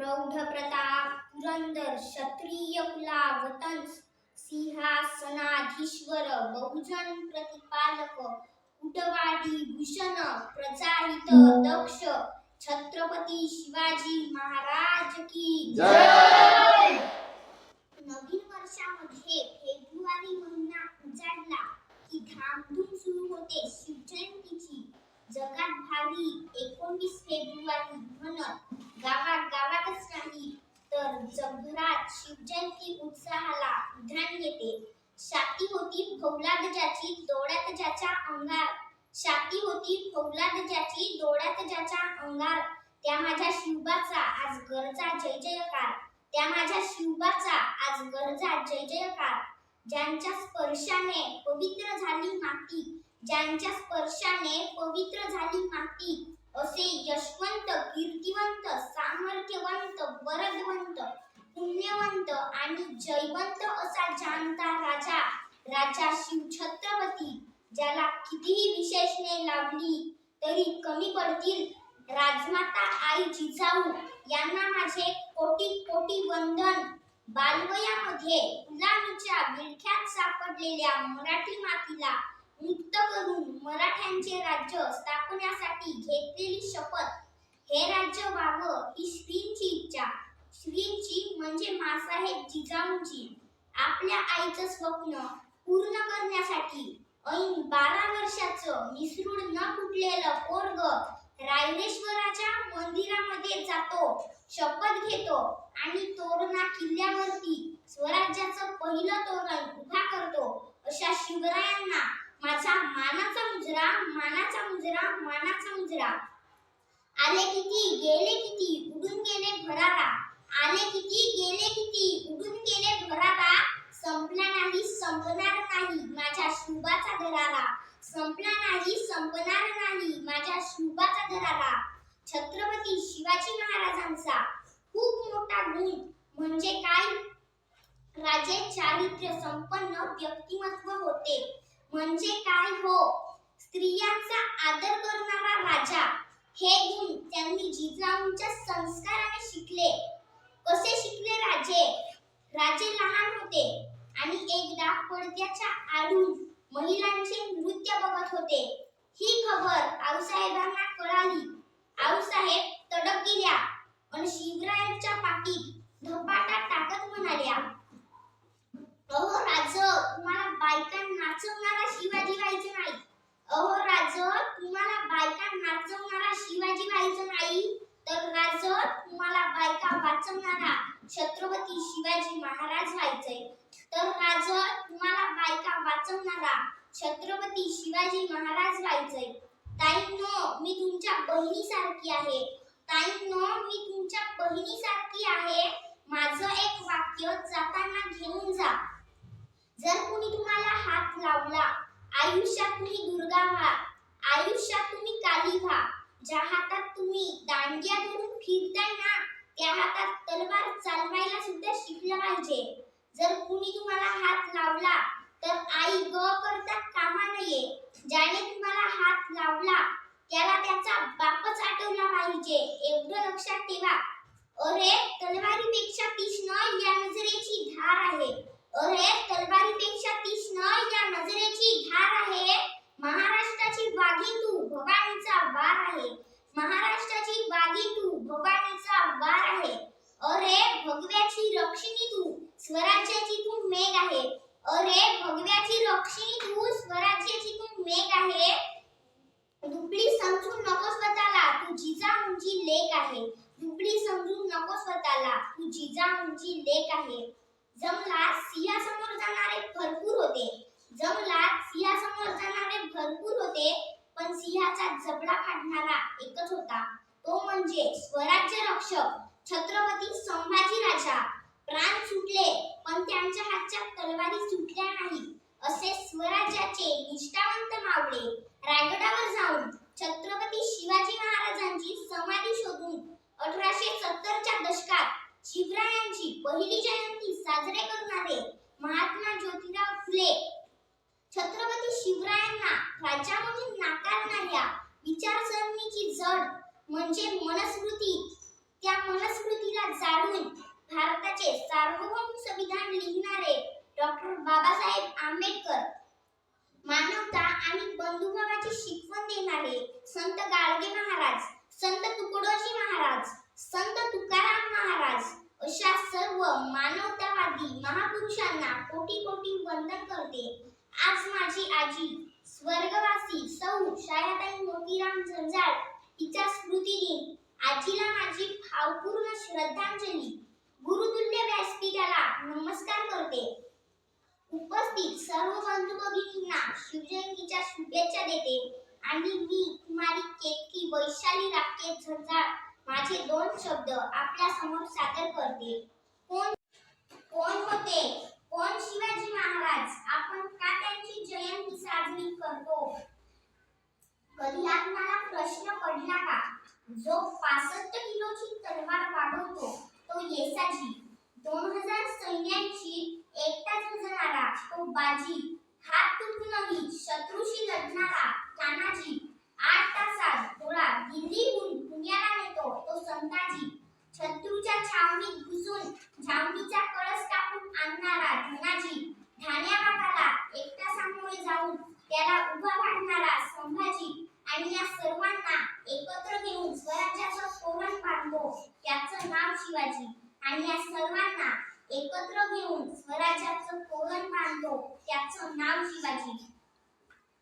प्रौढ प्रताप पुरंदर क्षत्रिय कुलावतंस सिंहासनाधीश्वर बहुजन प्रतिपालक कुटवाडी भूषण प्रजाहित दक्ष छत्रपती शिवाजी महाराज की जय! नवीन वर्षामध्ये फेब्रुवारी महिना उजाडला की धामधूम सुरू होते शिवजयंतीची. जगात भारी एकोणीस फेब्रुवारी म्हणत गावात गावातच नाही तर जगभरात शिवजयंती उत्साहाला उधाण येते. शाती होती फौलाद ज्याची डोळ्यात ज्याच्या अंगार शाती होती फौलाद ज्याची डोळ्यात ज्याच्या अंगार त्या माझ्या शिवबाचा आज गरजा जय जयकार. त्या माझ्या शिवबाचा आज गरजा जय जयकार. ज्यांच्या स्पर्शाने पवित्र झाली माती. ज्यांच्या स्पर्शाने पवित्र झाली माती. असे यशवंत कीर्तिवंत सामर्थ्यवंत वरदवंत पुण्यवंत आणि जयवंत असा जाणता राजा राजा शिव छत्रपती ज्याला कितीही विशेषणे लाभली तरी कमी पडतील. राजमाता आई जिजाऊ यांना माझे कोटी कोटी वंदन. बालवयामध्ये गुलामीच्या विळख्यात सापडलेल्या मराठी मातीला मुक्त करून मराठ्यांचे राज्य स्थापण्यासाठी घेतलेली शपथ हे राज्य व्हावं ही श्रींची इच्छा. श्रींची म्हणजे मासाहेब जिजाऊंची. आपल्या आईचं स्वप्न पूर्ण करण्यासाठी ऐन बारा वर्षाचं मिसरूड न फुटलेलं पोरग रायरेश्वराच्या मंदिरामध्ये जातो शपथ घेतो आणि तोरणा किल्ल्यावरती स्वराज्याचं पहिलं तोरण उभा करतो अशा शिवरायांना माझा मानाचा मुजरा मानाचा मुजरा मानाचा मुजरा. आले किती गेले किती उडून गेले भरारा. आले किती गेले किती उडून गेले भरारा. संपला नाही संपणार नाही माझ्या शुभाचा दरारा. संपला नाही संपणार नाही माझ्या शुभाचा दरारा. छत्रपती शिवाजी महाराजांचा खूप मोठा गुण म्हणजे काय? राजे चारित्र्य संपन्न व्यक्तिमत्व होते. म्हणजे काय हो? स्त्रियांचा आदर करणारा राजा हे गुण त्यांनी जिजाऊंच्या संस्काराने शिकले. कसे शिकले राजे? राजे लहान होते आणि एकदा पडद्याच्या आडून महिलांचे नृत्य बघत होते. ही खबर आऊसाहेबांना कळाली. आऊसाहेब तडक गेल्या आणि शिवरायांच्या पाठीत धपाटा टाकत म्हणाल्या अहो राज तुम्हाला बायका नाचवणारा शिवाजी व्हायचं नाही अहो राज तुम्हाला बायका नाचवणारा शिवाजी व्हायचं नाही तर राज तुम्हाला बायका वाचवणारा छत्रपती शिवाजी महाराज व्हायचंय. तर राजा तुम्हाला बायका वाचवणारा छत्रपती शिवाजी महाराज व्हायचंय. ताईंनो मी तुमच्या बहिणीसारखी आहे. ताईंनो मी तुमच्या बहिणीसारखी आहे. माझं एक वाक्य जाताना घेऊन जा. जर कुणी तुम्हाला हात लावला आयुष्यात तुम्ही दुर्गा व्हा. आयुष्यात तुम्ही काली व्हा. ज्या हातात तुम्ही दांडिया धरून फिरताय ना त्या हातात तलवार चालवायला सुद्धा शिकलं पाहिजे. जर कुणी तुम्हाला हात लावला तर आई ग करता कामा नये. ज्याने तुम्हाला हात लावला त्याला त्याचा बापच आठवला पाहिजे. एवढं लक्षात ठेवा. अरे तलवारीपेक्षा तीक्ष्ण या नजरेची धार आहे. अरे तलवारीपेक्षा तीक्ष्ण या नजरेची धार आहे. महाराष्ट्राची वाघी तू भवानीचा वार आहे. महाराष्ट्राची वाघी तू भवानीचा वार आहे. अरे भगव्याची रक्षिणी तू स्वराज्याची तू मेघ आहे. अरे भगव्याची रक्षिणी तू स्वराज्याची तू मेघ आहे. दुबळी समजू नको स्वतःला तू जिजाऊंची लेख आहे. दुबळी समजू नको स्वतःला तू जिजाऊंची लेख आहे. जंगलात सिंहासमोर जाणारे भरपूर होते. जंगलात सिंहासमोर जाणारे भरपूर होते. पण सिंहाचा जबडा काढणारा एकच होता. तो म्हणजे स्वराज्य रक्षक छत्रपती संभाजी राजा प्राण सुटले पण त्यांच्या हातच्या तलवारी सुटल्या नाही असे स्वराज्याचे निष्ठावंत मावळे रायगडावर जाऊन छत्रपती शिवाजी महाराजांची समाधी शोधून अठराशे सत्तरच्या दशकात शिवरायांची पहिली जयंती साजरे करणारे महात्मा ज्योतिराव फुले छत्रपती शिवरायांना राज्यामधून नाकारणाऱ्या विचारसरणीची जड म्हणजे मनस्मृती त्या मनस्मृतीला जाळून भारताचे सार्वभौम संविधान लिहिणारे डॉक्टर बाबासाहेब आंबेडकर मानवता आणि बंधुभावाची शिकवण देणारे संत गाडगे महाराज संत तुकडोजी महाराज संत तुकाराम महाराज अशा सर्व मानवतावादी महापुरुषांना कोटी कोटी वंदन करते. आज माझी आजी स्वर्गवासी सौ शायाताई मोतीराम झंझाळ हिचा स्मृती दिन आजीला माझी भावपूर्ण श्रद्धांजली गुरुतुल्य व्यासपीठाला नमस्कार करते. उपस्थित सर्व बंधू भगिनींना शिवजयंतीच्या शुभेच्छा देते आणि मी कुमारी केतकी वैशाली राकेश झंझाळ माझे दोन शब्द आपल्यासमोर सादर करते. कोण कोण होते? कोण शिवाजी महाराज? आपण का त्यांची जयंती साजरी करतो? कधी आपणाला प्रश्न पडला का? जो पासष्ट किलोची तलवार वाढवतो तो येसाजी. दोन हजार सैन्यांची एकटाच झुंजणारा तो बाजी. हात तुटूनही शत्रूशी लढणारा तानाजी. आठ तासात डोळा दिल्लीहून पुण्याला नेतो तो संताजी. शत्रूच्या छावणीत घुसून छावणीचा कळस कापून आणणारा धनाजी ठाण्या भागाला एकटा सामोरे जाऊन त्याला उभा पाडणारा संभाजी आणि या सर्वांना एकत्र घेऊन स्वराज्याचं तोरण पाडतो त्याचं नाव शिवाजी. आणि या सर्वांना एकत्र घेऊन स्वराज्याचं तोरण बांधतो. त्याचं नाव शिवाजी.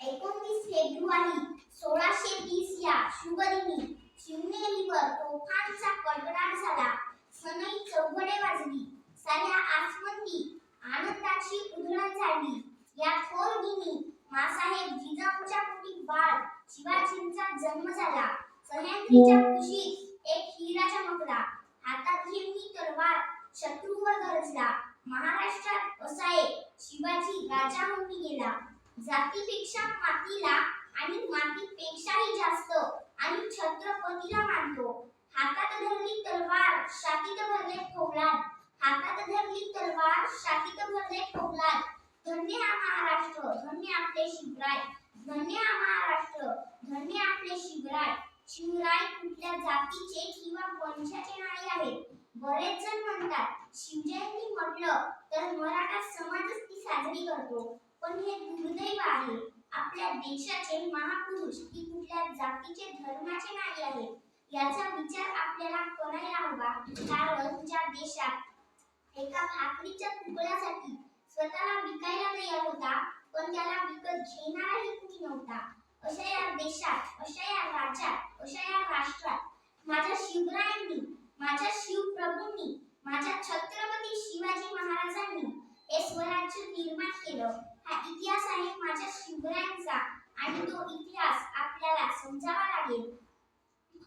एकोणतीस फेब्रुवारी सोळाशे तीस या शुभदिनी शिवनेरीवर तोफांचा कडकडाट झाला. सनई चौघडे वाजली. साऱ्या आसमंती आनंदाची उधळण झाली. या थोर दिनी मासाहेब जिजाऊच्या पोटी बाळ शिवाजींचा जन्म झाला. सह्याद्रीच्या कुशीत एक हिरा चमकला. हातात घेऊन तलवार शत्रूवर गरजला. महाराष्ट्रात असा एक शिवाजी राजा होऊन गेला. जातीपेक्षा मातीला आणि मातीपेक्षाही जास्त आणि छत्रपतीला मानतो. हातात धरली तलवार शातीत भरले फौलाद हातात धरली तलवार शातीत भरले फौलाद धन्य हा महाराष्ट्र धन्य आपले शिवराय. धन्य हा महाराष्ट्र धन्य आपले शिवराय. शिवराय कुठल्या जातीचे किंवा वंशाचे नाही आहेत. बरेच जण म्हणतात शिवजयंती म्हटलं तर मराठा समाजच ती साजरी करतो. पण हे दुर्दैव आहे. आपल्या देशाचे महापुरुष ही कुठल्या जातीचे धर्माचे नाही आहेत? याचा विचार आपल्याला करायला हवा? कारण ज्या देशात एका भाकरीच्या तुकड्यासाठी स्वतःला विकायला तयार होता पण त्याला विकत घेणाराही कुणी नव्हता. अशा या देशात अशा या राज्यात अशा या राष्ट्रात माझ्या शिवरायांनी माझ्या शिवप्रभूंनी माझ्या छत्रपती शिवाजी महाराजांनी हे स्वराज्य निर्माण केलं. हा इतिहास आहे माझ्या शिवरायांचा आणि तो इतिहास आपल्याला समजावा लागेल.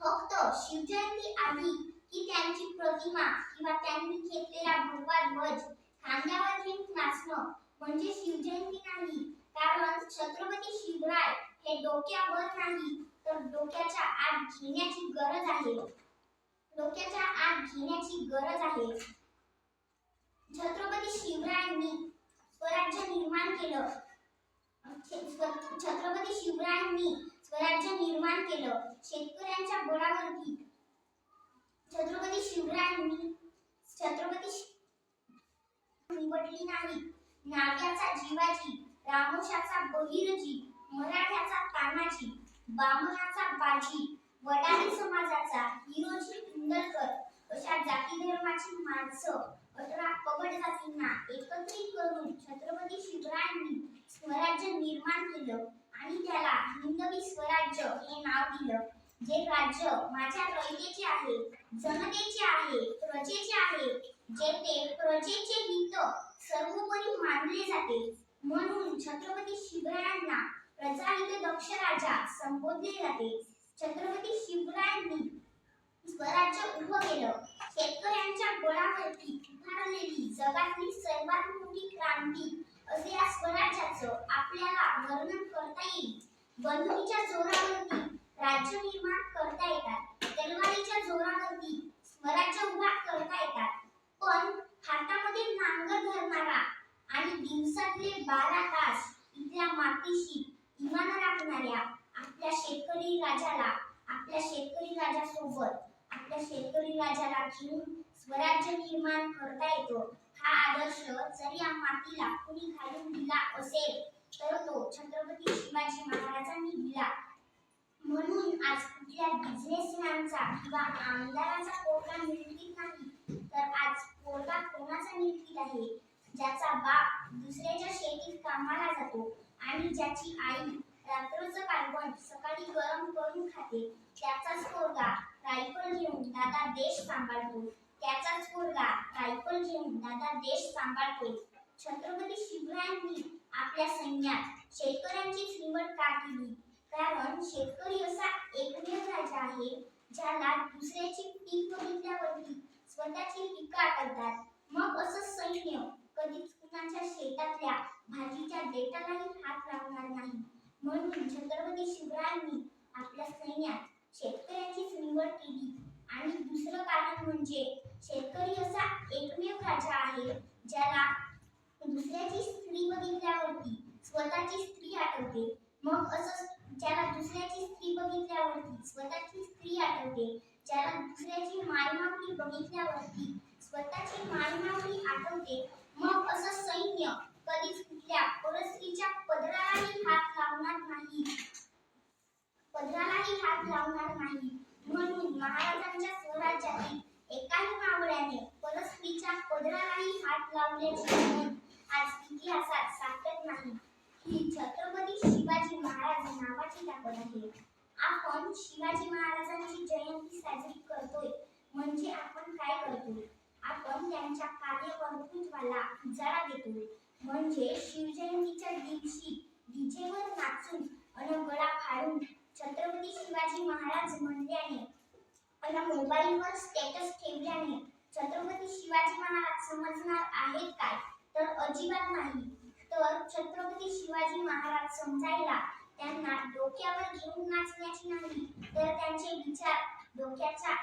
फक्त शिवजयंती आली की त्यांची प्रतिमा किंवा त्यांनी घेतलेला भगवा ध्वज खांद्यावर घेऊन नाचणं म्हणजे शिवजयंती नाही. कारण छत्रपती शिवराय हे डोक्यावर नाही तर डोक्याच्या आत घेण्याची गरज आहे. डोक्याच्या आत घेण्याची गरज आहे. छत्रपती शिवरायांनी स्वराज्य निर्माण केलं. छत्रपती शिवरायांनी स्वराज्य निर्माण केलं. शेतकऱ्यांच्या बळावरती छत्रपती शिवरायांनी छत्रपती निवडली नाही. नाग्याचा जीवाजी रामोशाचा बहिरजी मराठ्याचा तानाजी बामणाचा बाजी वडारी समाजाचा हिरोजी इंदलकर अशा जाती धर्माची माणसं अठरा एकत्रित करून छत्रपती शिवरायांनी स्वराज्य निर्माण केलं आणि त्याला हिंदवी स्वराज्य हे नाव दिलं. जे राज्य माझ्या रयतेचे आहे जनतेचे आहे प्रजेचे आहे जेथे प्रजेचे हित सर्वोपरी मानले जाते. म्हणून छत्रपती शिवरायांना प्रजाहित दक्ष राजा संबोधले जाते. छत्रपती शिवरायांनी स्वराज्य उभं केलं. शेतकऱ्यांच्या बळावरती उभारलेली जगातली सर्वात मोठी क्रांती असे या स्वराज्याचं आपल्याला वर्णन करता येईल. बंदुकीच्या जोरावरती राज्य निर्माण करता येतात. तलवारीच्या जोरावरती स्वराज्य उभा करता येतात. पण हातामध्ये नांगर धरणारा आणि दिवसातले बारा तास इथल्या मातीशी इमान राखणाऱ्या आपल्या शेतकरी राजाला आपल्या शेतकरी राजासोबत आपल्या शेतकरी राजाला घेऊन स्वराज्य निर्माण करता येतो. हा आदर्श जरी या मातीला कुणी घालून दिला असेल तर तो छत्रपती शिवाजी महाराजांनी दिला. म्हणून आज कुठल्या बिझनेसमॅनचा किंवा आमदाराचा पोरगा मिळवीत नाही तर आज पोरगा कोणाचा निलकीत आहे? ज्याचा बाप दुसऱ्याच्या शेतीत कामाला जातो आणि ज्याची आई रात्रीचं कालवण सकाळी गरम करून खाते त्याचाच पोरगा रायफल घेऊन दादा देश सांभाळतो. त्याचाच पोरगा रायफल घेऊन दादा देश सांभाळतो. छत्रपती शिवरायांनी आपल्या सैन्यात शेतकऱ्यांची निवड का केली? कारण शेतकरी असा एकमेव राजा आहे ज्याला दुसऱ्याची पीक बघितल्यावरती स्वतःची पिकं आटवतात मग असं सैन्य कधीच कुणाच्या शेतातल्या भाजीच्या देठालाही हात लावणार नाही. म्हणून छत्रपती शिवरायांनी आपल्या सैन्यात शेतकऱ्यांचीच निवड केली. आणि दुसरं कारण म्हणजे शेतकरी असा एकमेव राजा आहे ज्याला दुसऱ्याची स्त्री बघितल्यावरती स्वतःची स्त्री आठवते. मग असं ज्याला दुसऱ्याची स्त्री बघितल्यावरती स्वतःची स्त्री आठवते ज्याला दुसऱ्याची मायमावली बघितल्यावरती स्वतःची मायमावली आठवते. मग असं सैन्य कधीच कुठल्या परस्त्रीच्या पदरालाही हात लावणार नाही पदरालाही हात लावणार नाही म्हणून मुलांच्या स्वराज्यातील एकाही मावळ्याने परस्त्रीच्या पदरालाही हात लावल्याची नोंद आज इतिहासात सापडत नाही. ही छत्रपती शिवाजी महाराज नावाची ताकद आहे. आपण शिवाजी महाराजांची जयंती साजरी करतोय. म्हणजे आपण काय करतोय? आपण त्यांच्या कार्यकर्तृत्वाला उजाळा देतोय. म्हणजे शिवजयंतीच्या दिवशी डीजेवर नाचून अन गळा फाडून छत्रपती शिवाजी महाराज म्हणल्याने पण मोबाईलवर स्टेटस ठेवल्याने छत्रपती शिवाजी महाराज समजणार आहेत काय? तर अजिबात नाही. तर छत्रपती शिवाजी महाराज समजायला त्यांना डोक्यावर घेऊन नाचण्याची नाही. तर त्यांचे विचार डोक्याच्या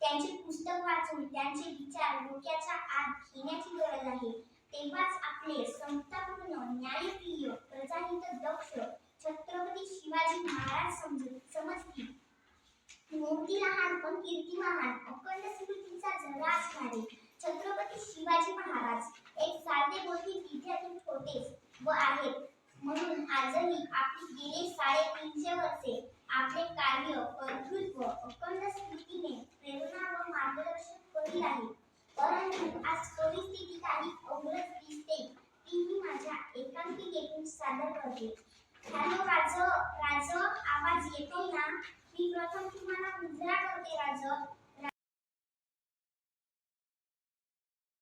त्यांचे पुस्तक वाचून त्यांचे विचार डोक्याच्या आत घेण्याची गरज आहे. तेव्हाच आपले समतापूर्ण न्यायप्रिय प्रजाहित दक्ष छत्रपती शिवाजी महाराज समजून समजतील. मोठी लहान पण कीर्ती महान अखंड स्मृतीचा झरा असणारे छत्रपती शिवाजी महाराज एक साधे मोठी विद्यापीठ होते व आहेत. म्हणून आजही आपली गेले साडेतीनशे वर्षे आपले कार्य